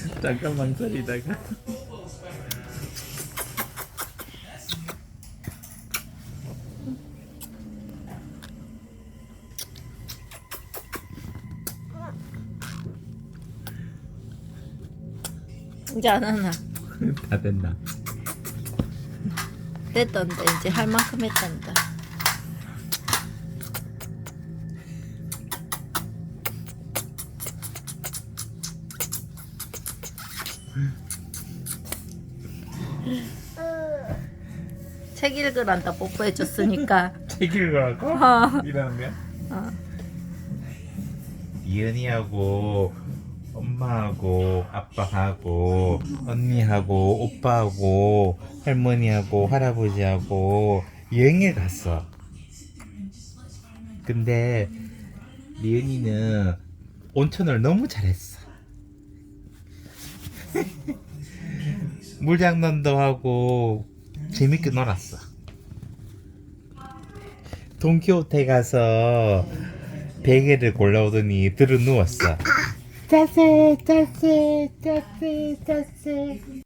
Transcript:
잠깐 망설이다가 이제 안 하나. 다 됐나? 됐던데 이제 할 만큼 했단다. 책 읽으란다 뽀뽀해줬으니까. 책 읽으라고? 어. 이러는 거야? 어. 이은이하고 엄마하고 아빠하고 언니하고 오빠하고 할머니하고 할아버지하고 여행을 갔어. 근데 리은이는 온천을 너무 잘했어. 물장난도 하고 재밌게 놀았어. 돈키호테 가서 베개를 골라오더니 들어 누웠어. 짜세, 짜세, 짜세, 짜세.